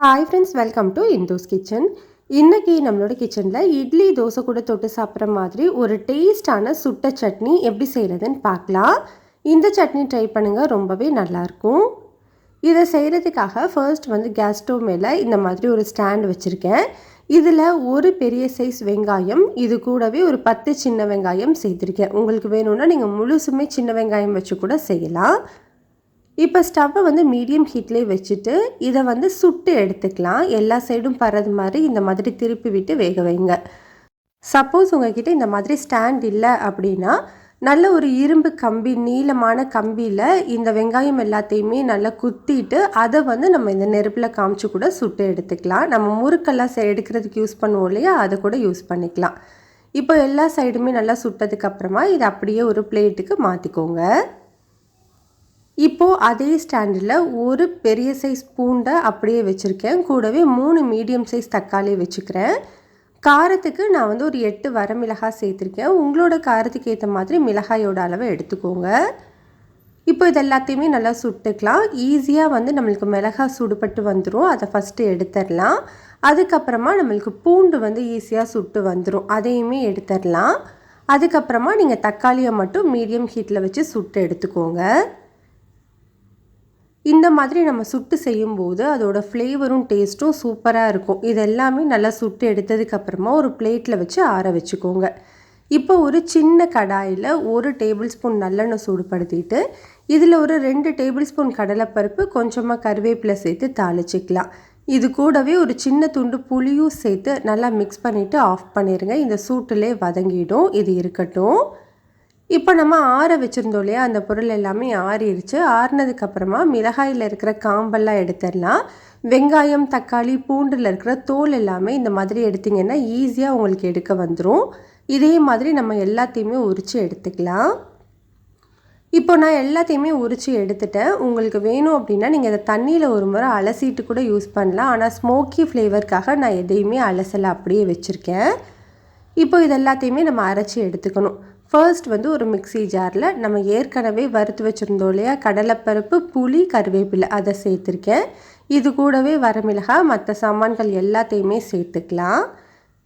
Hi friends welcome to Indhu's kitchen இன்றைக்கி நம்மளோட கிச்சனில் இட்லி தோசை கூட தொட்டு சாப்பிட்ற மாதிரி ஒரு டேஸ்டான சுட்ட சட்னி எப்படி செய்கிறதுன்னு பார்க்கலாம். இந்த சட்னி ட்ரை பண்ணுங்கள் ரொம்பவே நல்லாயிருக்கும். இதை செய்கிறதுக்காக ஃபர்ஸ்ட் வந்து கேஸ் ஸ்டோவ் மேலே இந்த மாதிரி ஒரு ஸ்டாண்ட் வச்சுருக்கேன். இதில் ஒரு பெரிய சைஸ் வெங்காயம் இது கூடவே ஒரு பத்து சின்ன வெங்காயம் செய்திருக்கேன் உங்களுக்கு வேணும்னா நீங்கள் முழுசுமே சின்ன வெங்காயம் வச்சு கூட செய்யலாம். இப்போ ஸ்டவ்வை வந்து மீடியம் ஹீட்லேயே வச்சுட்டு இதை வந்து சுட்டு எடுத்துக்கலாம். எல்லா சைடும் பறது மாதிரி இந்த மாதிரி திருப்பி விட்டு வேக வைங்க. சப்போஸ் உங்ககிட்ட இந்த மாதிரி ஸ்டாண்ட் இல்லை அப்படின்னா நல்ல ஒரு இரும்பு கம்பி நீளமான கம்பியில் இந்த வெங்காயம் எல்லாத்தையுமே நல்லா குத்திட்டு அதை வந்து நம்ம இந்த நெருப்பில் காமிச்சு கூட சுட்டு எடுத்துக்கலாம். நம்ம முறுக்கெல்லாம் எடுக்கிறதுக்கு யூஸ் பண்ணுவோம் இல்லையா? அதை கூட யூஸ் பண்ணிக்கலாம். இப்போ எல்லா சைடுமே நல்லா சுட்டதுக்கப்புறமா இதை அப்படியே ஒரு பிளேட்டுக்கு மாற்றிக்கோங்க இப்போது அதே ஸ்டாண்டில் ஒரு பெரிய சைஸ் பூண்டை அப்படியே வச்சுருக்கேன். கூடவே மூணு மீடியம் சைஸ் தக்காளி வச்சுக்கிறேன். காரத்துக்கு நான் வந்து ஒரு எட்டு வர மிளகாய் சேர்த்துருக்கேன். உங்களோட காரத்துக்கு ஏற்ற மாதிரி மிளகாயோட அளவை எடுத்துக்கோங்க. இப்போ இது எல்லாத்தையுமே நல்லா சுட்டுக்கலாம். ஈஸியாக வந்து நம்மளுக்கு மிளகாய் சுடுபட்டு வந்துடும் அதை ஃபஸ்ட்டு எடுத்துடலாம். அதுக்கப்புறமா நம்மளுக்கு பூண்டு வந்து ஈஸியாக சுட்டு வந்துடும் அதையுமே எடுத்துடலாம். அதுக்கப்புறமா நீங்கள் தக்காளியை மட்டும் மீடியம் ஹீட்டில் வச்சு சுட்டு எடுத்துக்கோங்க. இந்த மாதிரி நம்ம சுட்டு செய்யும்போது அதோட ஃப்ளேவரும் டேஸ்ட்டும் சூப்பராக இருக்கும். இது எல்லாமே நல்லா சுட்டு எடுத்ததுக்கப்புறமா ஒரு பிளேட்டில் வச்சு ஆற வச்சுக்கோங்க. இப்போ ஒரு சின்ன கடாயில் ஒரு டேபிள் ஸ்பூன் நல்லெண்ணெய் சூடுபடுத்திட்டு இதில் ஒரு ரெண்டு டேபிள் ஸ்பூன் கடலைப்பருப்பு கொஞ்சமாக கருவேப்பிலை சேர்த்து தாளிச்சிக்கலாம். இது கூடவே ஒரு சின்ன துண்டு புளியும் சேர்த்து நல்லா மிக்ஸ் பண்ணிவிட்டு ஆஃப் பண்ணிடுங்க இந்த சூட்டிலே வதங்கிடும். இது இருக்கட்டும். இப்போ நம்ம ஆற வச்சுருந்தோம் இல்லையா? அந்த பொருள் எல்லாமே ஆறிடுச்சு ஆறினதுக்கப்புறமா மிளகாயில் இருக்கிற காம்பெல்லாம் எடுத்துடலாம். வெங்காயம் தக்காளி பூண்டில் இருக்கிற தோல் எல்லாமே இந்த மாதிரி எடுத்திங்கன்னா ஈஸியாக உங்களுக்கு எடுக்க வந்துடும் இதே மாதிரி நம்ம எல்லாத்தையுமே உரித்து எடுத்துக்கலாம். இப்போ நான் எல்லாத்தையுமே உரித்து எடுத்துட்டேன். உங்களுக்கு வேணும் அப்படின்னா நீங்கள் அதை தண்ணியில் ஒரு முறை அலசிட்டு கூட யூஸ் பண்ணலாம். ஆனால் ஸ்மோக்கி ஃப்ளேவருக்காக நான் எதையுமே அலசலை அப்படியே வச்சுருக்கேன். இப்போ இது எல்லாத்தையுமே நம்ம அரைச்சி எடுத்துக்கணும். ஃபர்ஸ்ட் வந்து ஒரு மிக்சி ஜாரில் நம்ம ஏற்கனவே வறுத்து வச்சுருந்தோம் இல்லையா? கடலைப்பருப்பு புளி கருவேப்பிலை அதை சேர்த்துருக்கேன். இது கூடவே வரமிளகாய் மற்ற சாமான்கள் எல்லாத்தையுமே சேர்த்துக்கலாம்.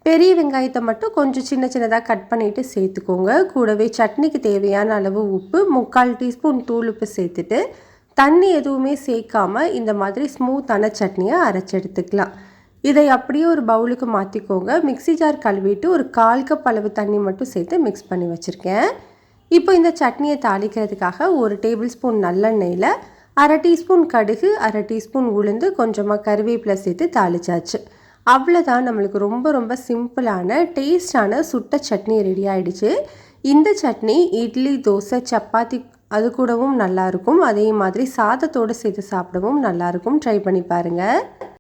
பெரிய வெங்காயத்தை மட்டும் கொஞ்சம் சின்ன சின்னதாக கட் பண்ணிவிட்டு சேர்த்துக்கோங்க. கூடவே சட்னிக்கு தேவையான அளவு உப்பு முக்கால் டீஸ்பூன் தூள் உப்பு சேர்த்துட்டு தண்ணி எதுவுமே சேர்க்காமல் இந்த மாதிரி ஸ்மூத்தான சட்னியை அரைச்சி எடுத்துக்கலாம். இதை அப்படியே ஒரு பவுலுக்கு மாற்றிக்கோங்க மிக்சி ஜார் கழுவிட்டு ஒரு கால் கப் அளவு தண்ணி மட்டும் சேர்த்து மிக்ஸ் பண்ணி வச்சுருக்கேன். இப்போ இந்த சட்னியை தாளிக்கிறதுக்காக ஒரு டேபிள் ஸ்பூன் நல்லெண்ணெயில் அரை டீஸ்பூன் கடுகு அரை டீஸ்பூன் உளுந்து கொஞ்சமாக கருவேப்பிலை சேர்த்து தாளிச்சாச்சு. அவ்வளோதான் நம்மளுக்கு ரொம்ப ரொம்ப சிம்பிளான டேஸ்டான சுட்ட சட்னி ரெடி ஆகிடுச்சு இந்த சட்னி இட்லி தோசை சப்பாத்தி அது கூடவும் நல்லாயிருக்கும் அதே மாதிரி சாதத்தோடு சேர்த்து சாப்பிடவும் நல்லாயிருக்கும் ட்ரை பண்ணி பாருங்கள்